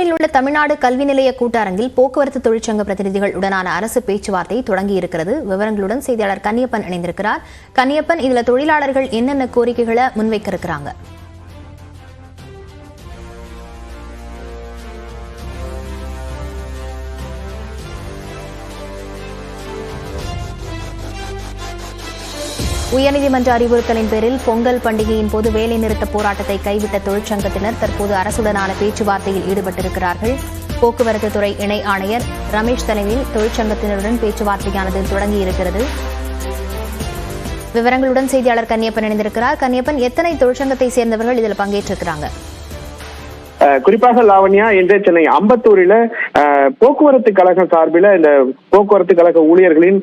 அம்பத்தூரில் உள்ள தமிழ்நாடு கல்வி நிலைய கூட்டரங்கில் போக்குவரத்து தொழிற்சங்க பிரதிநிதிகள் உடனான அரசு பேச்சுவார்த்தை தொடங்கி இருக்கிறது. விவரங்களுடன் செய்தியாளர் கன்னியப்பன் இணைந்திருக்கிறார். கன்னியப்பன் இதுல தொழிலாளர்கள் என்னென்ன கோரிக்கைகளை முன்வைக்க இருக்கிறாங்க? உயர்நீதிமன்ற அறிவுறுத்தலின் பேரில் பொங்கல் பண்டிகையின் போது வேலைநிறுத்த போராட்டத்தை கைவிட்ட தொழிற்சங்கத்தினர் தற்போது அரசுடனான பேச்சுவார்த்தையில் ஈடுபட்டிருக்கிறார்கள். போக்குவரத்து துறை இணை ஆணையர் ரமேஷ் தலைமையில் தொழிற்சங்கத்தினருடன் பேச்சுவார்த்தையானது தொடங்கியிருக்கிறது. விவரங்களுடன் செய்தியாளர் கன்னியப்பன் இணைந்திருக்கிறார். கன்னியப்பன் எத்தனை தொழிற்சங்கத்தை சேர்ந்தவர்கள் இதில் பங்கேற்றிருக்கிறாங்க? குறிப்பாக லாவண்யா இன்று சென்னை அம்பத்தூரில் போக்குவரத்து கழகம் சார்பில் இந்த போக்குவரத்து கழக ஊழியர்களின்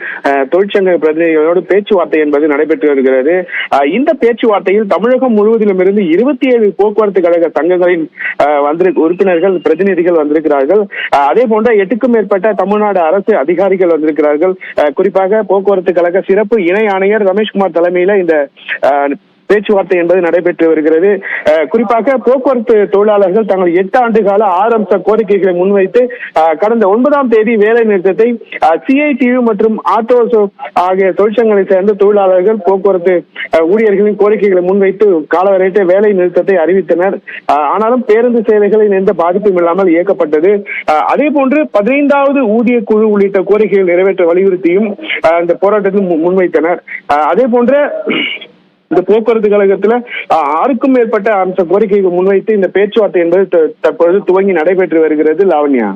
தொழிற்சங்க பிரதிநிதிகளோடு பேச்சுவார்த்தை என்பது நடைபெற்று வருகிறது. அஹ், இந்த பேச்சுவார்த்தையில் தமிழகம் முழுவதிலும் இருந்து இருபத்தி ஏழு போக்குவரத்து கழக சங்கங்களின் அஹ், உறுப்பினர்கள் பிரதிநிதிகள் வந்திருக்கிறார்கள். அதே போன்ற எட்டுக்கும் மேற்பட்ட தமிழ்நாடு அரசு அதிகாரிகள் வந்திருக்கிறார்கள். அஹ், குறிப்பாக போக்குவரத்து கழக சிறப்பு இணை ஆணையர் ரமேஷ்குமார் தலைமையில இந்த பேச்சுவார்த்தை என்பது நடைபெற்று வருகிறது. அஹ் குறிப்பாக போக்குவரத்து தொழிலாளர்கள் தங்கள் எட்டு ஆண்டு கால ஆரம்ப கோரிக்கைகளை முன்வைத்து கடந்த ஒன்பதாம் தேதி வேலை நிறுத்தத்தை சிஐடியு மற்றும் ஆட்டோ ஆகிய தொழிற்சங்கங்களை சேர்ந்த தொழிலாளர்கள் போக்குவரத்து ஊழியர்களின் கோரிக்கைகளை முன்வைத்து காலவரையிட்ட வேலை நிறுத்தத்தை அறிவித்தனர். ஆனாலும் பேருந்து சேவைகளில் எந்த பாதிப்பும் இல்லாமல் இயக்கப்பட்டது. அஹ், அதே போன்று பதினைந்தாவது ஊதிய குழு உள்ளிட்ட கோரிக்கைகள் நிறைவேற்ற வலியுறுத்தியும் இந்த போராட்டத்தில் முன்வைத்தனர். அதே போன்ற இந்த போக்குவரத்து கழகத்துல ஆறுக்கும் மேற்பட்ட அம்ச கோரிக்கைகள் முன்வைத்து இந்த பேச்சுவார்த்தை என்பது தற்பொழுது துவங்கி நடைபெற்று வருகிறது. லாவண்யா.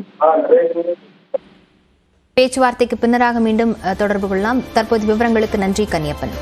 பேச்சுவார்த்தைக்கு பின்னராக மீண்டும் தொடர்பு கொள்ளலாம். தற்போது விவரங்களுக்கு நன்றி கன்னியப்பன்.